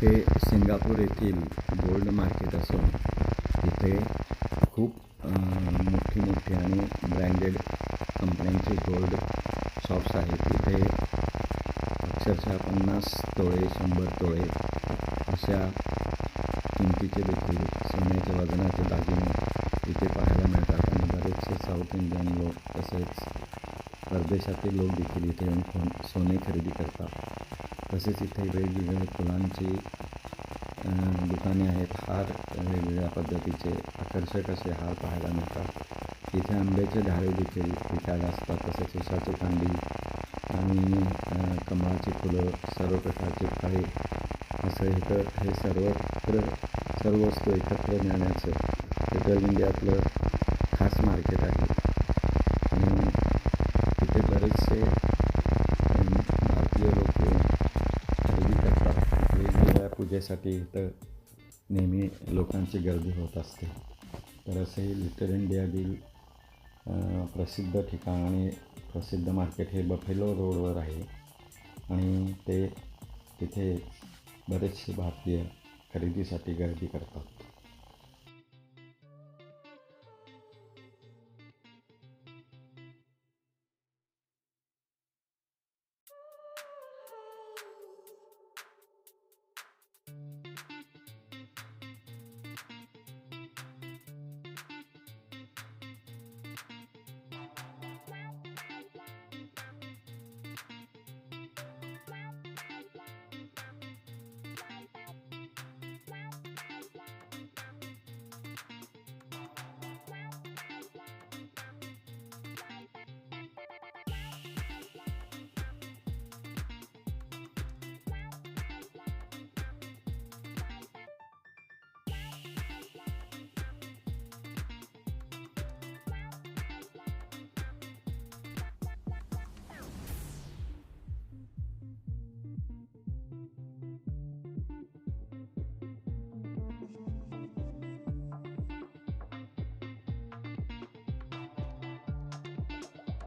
हे सिंगापूर येथील gold market असून तिथे खूप मोठी मोठी आणि ब्रँडेड कंपन्यांचे गोल्ड शॉप्स आहेत. तिथे अक्षरशः पन्नास तोळे शंभर तोळे अशा किमतीचे देखील सोन्याच्या वजनाचे दागिने इथे पाहायला मिळतात आणि बरेचसे साऊथ इंडियन लोक तसेच परदेशातील लोक देखील इथे येऊन सोने खरेदी करतात. तसेच इथे वेगवेगळ्या फुलांची दुकाने आहेत. हार वेगवेगळ्या पद्धतीचे आकर्षक असे हार पाहायला मिळतात. इथे आंब्याचे झाडे देखील विकायला असतात तसेच उसाची कांडी आणि कमळाची फुलं सर्व प्रकारचे फळे असं इथं हे सर्वत्र सर्व वस्तू एकत्र नेण्याचं लिटल इंडियातलं खास मार्केट आहे आणि तिथे बरेचसे अम, भारतीय लोक येऊन खरेदी करतात वेगवेगळ्या पूजेसाठी इथं नेहमी लोकांची गर्दी होत असते. तर असे लिटल इंडियातील प्रसिद्ध ठिकाण आणि प्रसिद्ध मार्केट हे बफेलो रोडवर आहे. आणि ते तिथे बरेचसे भारतीय खरेदीसाठी गर्दी करतात.